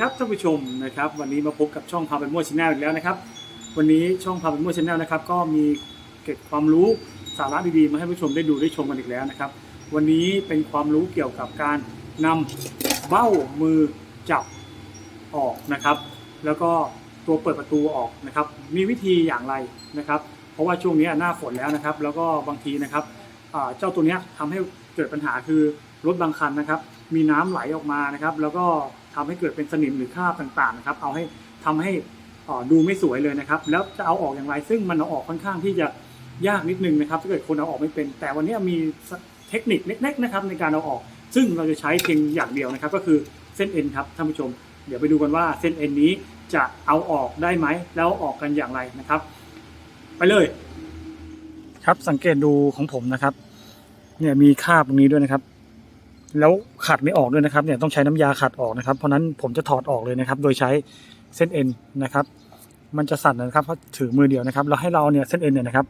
ครับท่านผู้ชมนะครับวันนี้มาพบกับช่องพาไปมั่วชแนลอีกแล้วนะครับ วันนี้ช่องพาไปมั่วชแนลนะครับก็มีเก็บความรู้สาระดีๆ มาให้ผู้ชมได้ดูได้ชมกันอีกแล้วนะครับ วันนี้เป็นความรู้เกี่ยวกับการนำเบ้ามือจับออกนะครับ แล้วก็ตัวเปิดประตูออกนะครับ มีวิธีอย่างไรนะครับ เพราะว่าช่วงนี้หน้าฝนแล้วนะครับ แล้วก็บางทีนะครับเจ้าตัวเนี้ยทำให้เกิดปัญหาคือรถบางคันนะครับ มีน้ำไหลออกมานะครับ แล้วก็ ทำให้เกิดเป็นสนิมหรือคราบต่างๆนะครับ เอาให้ทำให้ดูไม่สวยเลยนะครับ แล้วจะเอาออกอย่างไร ซึ่งมันเอาออกค่อนข้างที่จะยากนิดนึงนะครับถ้าเกิดคนเอาออกไม่เป็น แต่วันนี้มีเทคนิคเล็ก ๆนะครับ ในการเอาออก ซึ่งเราจะใช้เพียงอย่างเดียวนะครับ ก็คือเส้นเอ็นครับท่านผู้ชม เดี๋ยวไปดูกันว่าเส้นเอ็นนี้จะเอาออกได้ไหมแล้วออกกันอย่างไรนะครับ ไปเลย ครับสังเกตดูของผมนะครับ เนี่ยมีคราบตรงนี้ด้วยนะครับ แล้วขัดไม่ออกด้วยนะครับเนี่ยต้องใช้น้ำยาขัดออกนะครับเพราะนั้นผมจะถอดออกเลยนะครับ โดยใช้เส้นเอ็นนะครับ มันจะสั่นนะครับเพราะถือมือเดียวนะครับเราให้เราเนี่ยเส้นเอ็นเนี่ยนะครับ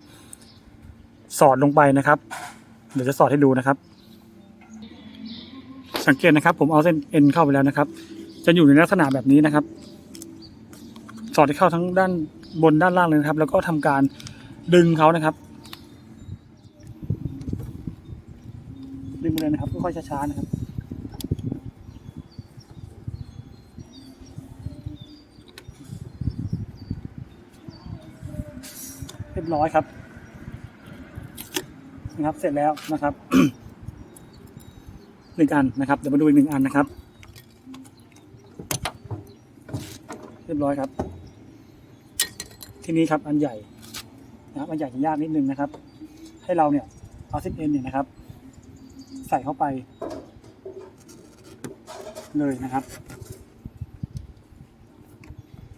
สอดลงไปนะครับ เดี๋ยวจะสอดให้ดูนะครับ สังเกตนะครับ ผมเอาเส้นเอ็นเข้าไปแล้วนะครับ จะอยู่ในลักษณะแบบนี้นะครับ สอดให้เข้าทั้งด้านบนด้านล่างเลยนะครับ แล้วก็ทำการดึงเขานะครับ เลยนะครับค่อยๆช้าๆนะครับเรียบร้อยครับนะครับเสร็จแล้วนะครับหนึ่งอันนะครับเดี๋ยวมาดูอีกหนึ่งอันนะครับ เรียบร้อยครับ ทีนี้ครับอันใหญ่นะครับอันใหญ่จะยากนิดนึงนะครับ ให้เราเนี่ยเอาเส้นเอ็นเนี่ยนะครับ ใส่เข้าไป เลยนะครับ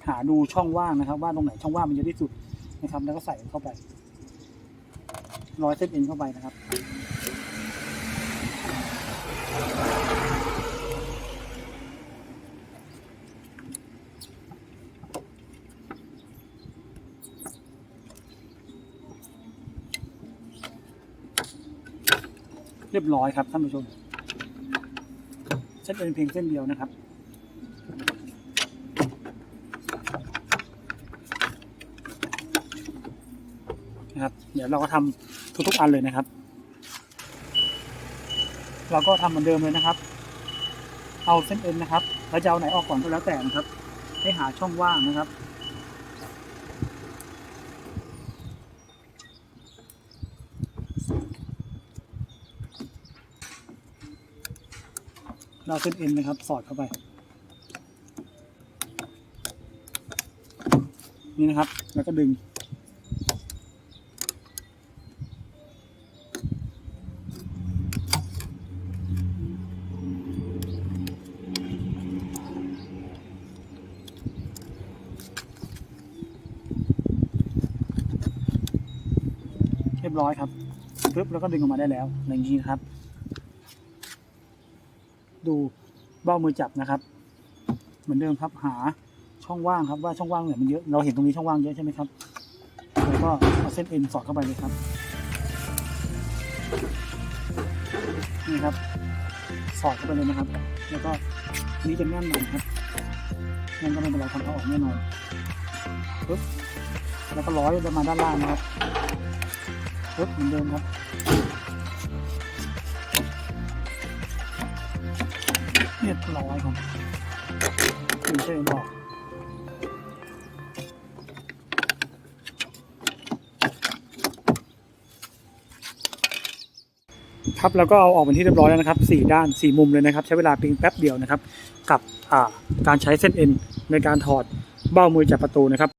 หาดูช่องว่างนะครับ ว่าตรงไหนช่องว่างมันเยอะที่สุดนะครับ แล้วก็ใส่เข้าไปร้อยเส้นเอ็นเข้าไปนะครับ เรียบร้อยครับท่านผู้ชมเส้นเอ็นเพียงเส้นเดียวนะครับนะครับ เดี๋ยวเราก็ทำทุกๆอันเลยนะครับ เราก็ทำเหมือนเดิมเลยนะครับ เอาเส้นเอ็นนะครับแล้วจะเอาไหนออกก่อนก็แล้วแต่นะครับ ให้หาช่องว่างนะครับ เราเส้นเอ็นนะครับ สอดเข้าไป นี่นะครับ แล้วก็ดึง เรียบร้อยครับปึ๊บแล้วก็ดึงออกมาได้แล้วอย่างนี้ครับ ดูเบ้ามือจับนะครับ เหมือนเดิมครับหาช่องว่างครับว่าช่องว่างเนี่ยมันเยอะเราเห็นตรงนี้ช่องว่างเยอะใช่ไหมครับแล้วก็เอาเส้นเอ็นสอดเข้าไปเลยครับนี่ครับสอดเข้าไปเลยนะครับ แล้วก็นนี้จะแน่นหน่อยครับแน่นก็ไม่เป็นไรทำเอาออกแน่นอนปึ๊บแล้วก็ร้อยจะมาด้านล่างนะครับปึ๊บเหมือนเดิมครับ รียบร้อยครับถึงเชนบอกครับแล้วก็เอาออกเป็นที่เรียบร้อยแล้วนะครับสี่ด้านสี่มุมเลยนะครับ ใช้เวลาเพียงแป๊บเดียวนะครับ กับการใช้เส้นเอ็นในการถอดเบ้ามือจับประตูนะครับ